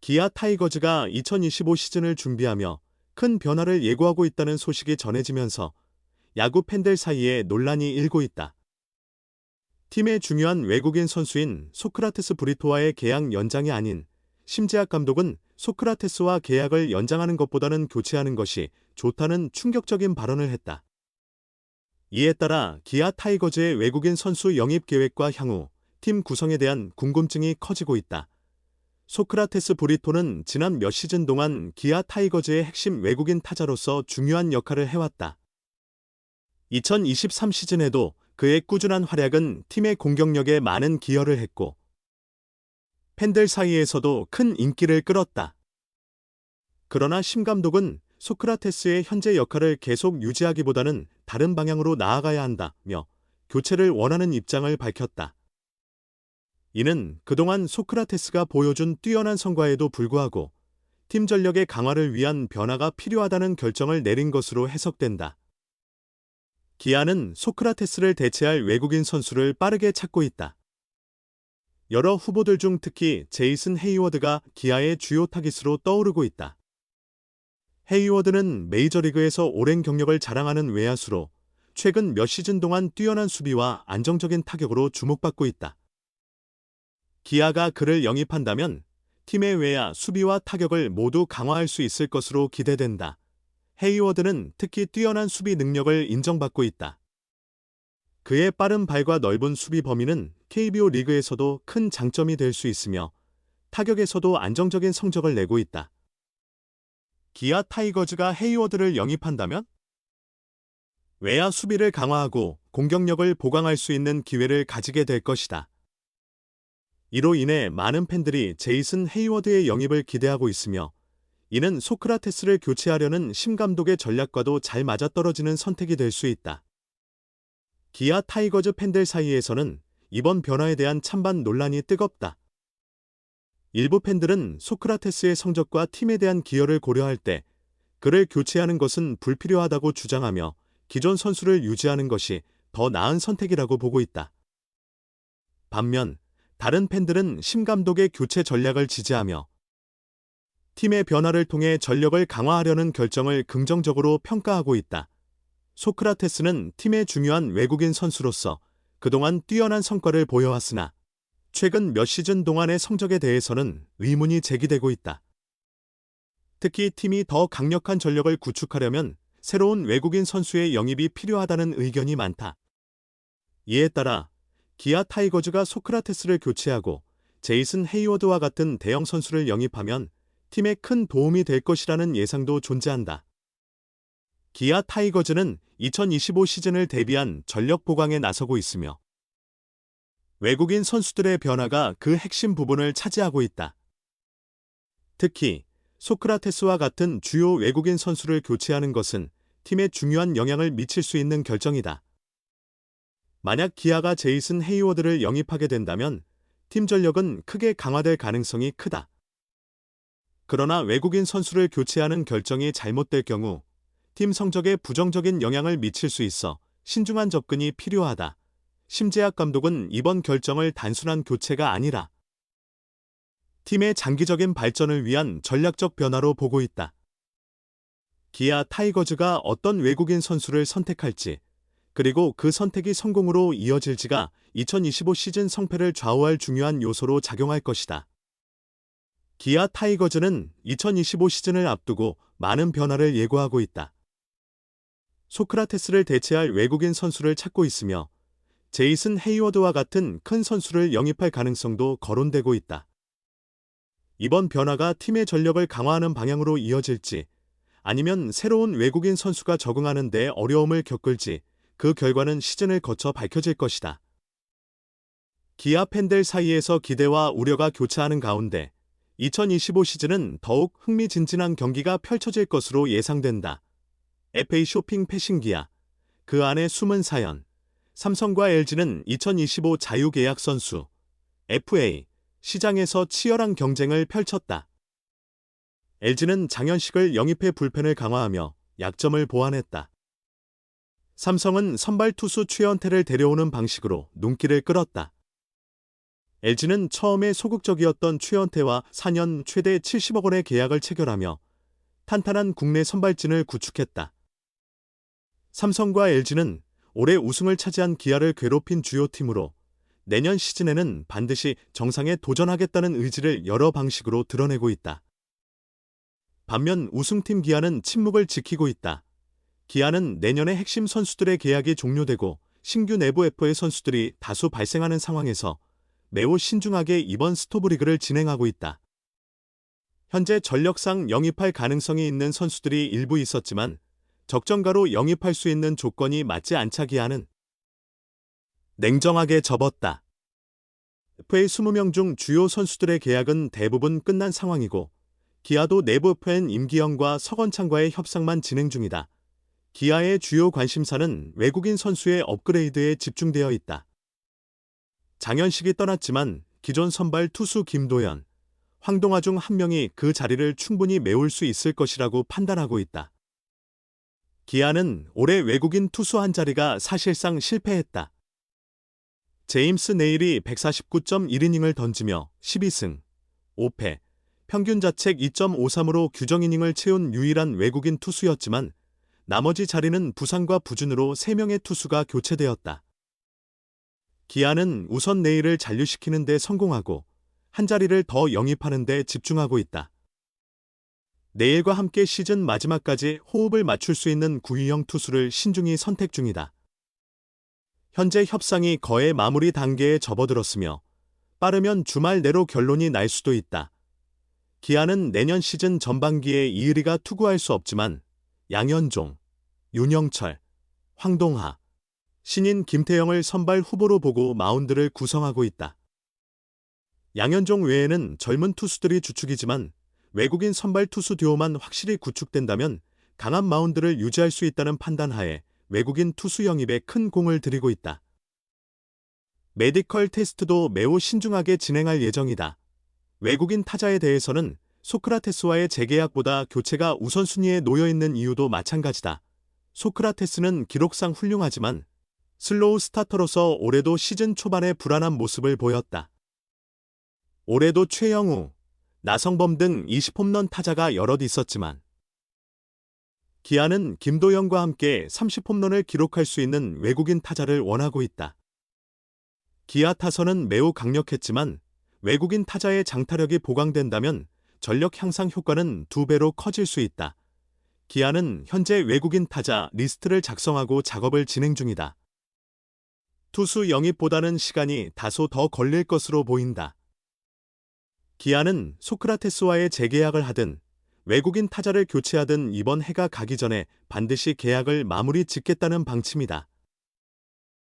기아 타이거즈가 2025 시즌을 준비하며 큰 변화를 예고하고 있다는 소식이 전해지면서 야구 팬들 사이에 논란이 일고 있다. 팀의 중요한 외국인 선수인 소크라테스 브리토와의 계약 연장이 아닌 심재학 감독은 소크라테스와 계약을 연장하는 것보다는 교체하는 것이 좋다는 충격적인 발언을 했다. 이에 따라 기아 타이거즈의 외국인 선수 영입 계획과 향후 팀 구성에 대한 궁금증이 커지고 있다. 소크라테스 브리토는 지난 몇 시즌 동안 기아 타이거즈의 핵심 외국인 타자로서 중요한 역할을 해왔다. 2023 시즌에도 그의 꾸준한 활약은 팀의 공격력에 많은 기여를 했고 팬들 사이에서도 큰 인기를 끌었다. 그러나 심 감독은 소크라테스의 현재 역할을 계속 유지하기보다는 다른 방향으로 나아가야 한다며 교체를 원하는 입장을 밝혔다. 이는 그동안 소크라테스가 보여준 뛰어난 성과에도 불구하고 팀 전력의 강화를 위한 변화가 필요하다는 결정을 내린 것으로 해석된다. 기아는 소크라테스를 대체할 외국인 선수를 빠르게 찾고 있다. 여러 후보들 중 특히 제이슨 헤이워드가 기아의 주요 타깃으로 떠오르고 있다. 헤이워드는 메이저리그에서 오랜 경력을 자랑하는 외야수로 최근 몇 시즌 동안 뛰어난 수비와 안정적인 타격으로 주목받고 있다. 기아가 그를 영입한다면 팀의 외야 수비와 타격을 모두 강화할 수 있을 것으로 기대된다. 헤이워드는 특히 뛰어난 수비 능력을 인정받고 있다. 그의 빠른 발과 넓은 수비 범위는 KBO 리그에서도 큰 장점이 될 수 있으며 타격에서도 안정적인 성적을 내고 있다. 기아 타이거즈가 헤이워드를 영입한다면 외야 수비를 강화하고 공격력을 보강할 수 있는 기회를 가지게 될 것이다. 이로 인해 많은 팬들이 제이슨 헤이워드의 영입을 기대하고 있으며 이는 소크라테스를 교체하려는 심 감독의 전략과도 잘 맞아떨어지는 선택이 될 수 있다. 기아 타이거즈 팬들 사이에서는 이번 변화에 대한 찬반 논란이 뜨겁다. 일부 팬들은 소크라테스의 성적과 팀에 대한 기여를 고려할 때 그를 교체하는 것은 불필요하다고 주장하며 기존 선수를 유지하는 것이 더 나은 선택이라고 보고 있다. 반면 다른 팬들은 심 감독의 교체 전략을 지지하며 팀의 변화를 통해 전력을 강화하려는 결정을 긍정적으로 평가하고 있다. 소크라테스는 팀의 중요한 외국인 선수로서 그동안 뛰어난 성과를 보여왔으나 최근 몇 시즌 동안의 성적에 대해서는 의문이 제기되고 있다. 특히 팀이 더 강력한 전력을 구축하려면 새로운 외국인 선수의 영입이 필요하다는 의견이 많다. 이에 따라 기아 타이거즈가 소크라테스를 교체하고 제이슨 헤이워드와 같은 대형 선수를 영입하면 팀에 큰 도움이 될 것이라는 예상도 존재한다. 기아 타이거즈는 2025 시즌을 대비한 전력 보강에 나서고 있으며 외국인 선수들의 변화가 그 핵심 부분을 차지하고 있다. 특히 소크라테스와 같은 주요 외국인 선수를 교체하는 것은 팀에 중요한 영향을 미칠 수 있는 결정이다. 만약 기아가 제이슨 헤이워드를 영입하게 된다면 팀 전력은 크게 강화될 가능성이 크다. 그러나 외국인 선수를 교체하는 결정이 잘못될 경우 팀 성적에 부정적인 영향을 미칠 수 있어 신중한 접근이 필요하다. 심재학 감독은 이번 결정을 단순한 교체가 아니라 팀의 장기적인 발전을 위한 전략적 변화로 보고 있다. 기아 타이거즈가 어떤 외국인 선수를 선택할지 그리고 그 선택이 성공으로 이어질지가 2025 시즌 성패를 좌우할 중요한 요소로 작용할 것이다. 기아 타이거즈는 2025 시즌을 앞두고 많은 변화를 예고하고 있다. 소크라테스를 대체할 외국인 선수를 찾고 있으며 제이슨 헤이워드와 같은 큰 선수를 영입할 가능성도 거론되고 있다. 이번 변화가 팀의 전력을 강화하는 방향으로 이어질지 아니면 새로운 외국인 선수가 적응하는 데 어려움을 겪을지 그 결과는 시즌을 거쳐 밝혀질 것이다. 기아 팬들 사이에서 기대와 우려가 교차하는 가운데 2025 시즌은 더욱 흥미진진한 경기가 펼쳐질 것으로 예상된다. FA 쇼핑 패싱 기아, 그 안에 숨은 사연, 삼성과 LG는 2025 자유계약 선수, FA, 시장에서 치열한 경쟁을 펼쳤다. LG는 장현식을 영입해 불펜을 강화하며 약점을 보완했다. 삼성은 선발 투수 최연태를 데려오는 방식으로 눈길을 끌었다. LG는 처음에 소극적이었던 최원태와 4년 최대 70억 원의 계약을 체결하며 탄탄한 국내 선발진을 구축했다. 삼성과 LG는 올해 우승을 차지한 기아를 괴롭힌 주요 팀으로 내년 시즌에는 반드시 정상에 도전하겠다는 의지를 여러 방식으로 드러내고 있다. 반면 우승팀 기아는 침묵을 지키고 있다. 기아는 내년에 핵심 선수들의 계약이 종료되고 신규 내부 FA 선수들이 다수 발생하는 상황에서 매우 신중하게 이번 스토브리그를 진행하고 있다. 현재 전력상 영입할 가능성이 있는 선수들이 일부 있었지만 적정가로 영입할 수 있는 조건이 맞지 않자 기아는 냉정하게 접었다. FA 20명 중 주요 선수들의 계약은 대부분 끝난 상황이고 기아도 내부 팬 임기영과 서건창과의 협상만 진행 중이다. 기아의 주요 관심사는 외국인 선수의 업그레이드에 집중되어 있다. 장현식이 떠났지만 기존 선발 투수 김도현, 황동화 중 한 명이 그 자리를 충분히 메울 수 있을 것이라고 판단하고 있다. 기아는 올해 외국인 투수 한 자리가 사실상 실패했다. 제임스 네일이 149.1이닝을 던지며 12승, 5패, 평균 자책 2.53으로 규정 이닝을 채운 유일한 외국인 투수였지만 나머지 자리는 부상과 부준으로 3명의 투수가 교체되었다. 기아는 우선 내일을 잔류시키는 데 성공하고 한 자리를 더 영입하는 데 집중하고 있다. 내일과 함께 시즌 마지막까지 호흡을 맞출 수 있는 구위형 투수를 신중히 선택 중이다. 현재 협상이 거의 마무리 단계에 접어들었으며 빠르면 주말 내로 결론이 날 수도 있다. 기아는 내년 시즌 전반기에 이의리가 투구할 수 없지만 양현종, 윤영철, 황동하, 신인 김태영을 선발 후보로 보고 마운드를 구성하고 있다. 양현종 외에는 젊은 투수들이 주축이지만 외국인 선발 투수 듀오만 확실히 구축된다면 강한 마운드를 유지할 수 있다는 판단하에 외국인 투수 영입에 큰 공을 들이고 있다. 메디컬 테스트도 매우 신중하게 진행할 예정이다. 외국인 타자에 대해서는 소크라테스와의 재계약보다 교체가 우선순위에 놓여 있는 이유도 마찬가지다. 소크라테스는 기록상 훌륭하지만 슬로우 스타터로서 올해도 시즌 초반에 불안한 모습을 보였다. 올해도 최영우, 나성범 등 20홈런 타자가 여럿 있었지만 기아는 김도영과 함께 30홈런을 기록할 수 있는 외국인 타자를 원하고 있다. 기아 타선은 매우 강력했지만 외국인 타자의 장타력이 보강된다면 전력 향상 효과는 두 배로 커질 수 있다. 기아는 현재 외국인 타자 리스트를 작성하고 작업을 진행 중이다. 투수 영입보다는 시간이 다소 더 걸릴 것으로 보인다. 기아는 소크라테스와의 재계약을 하든 외국인 타자를 교체하든 이번 해가 가기 전에 반드시 계약을 마무리 짓겠다는 방침이다.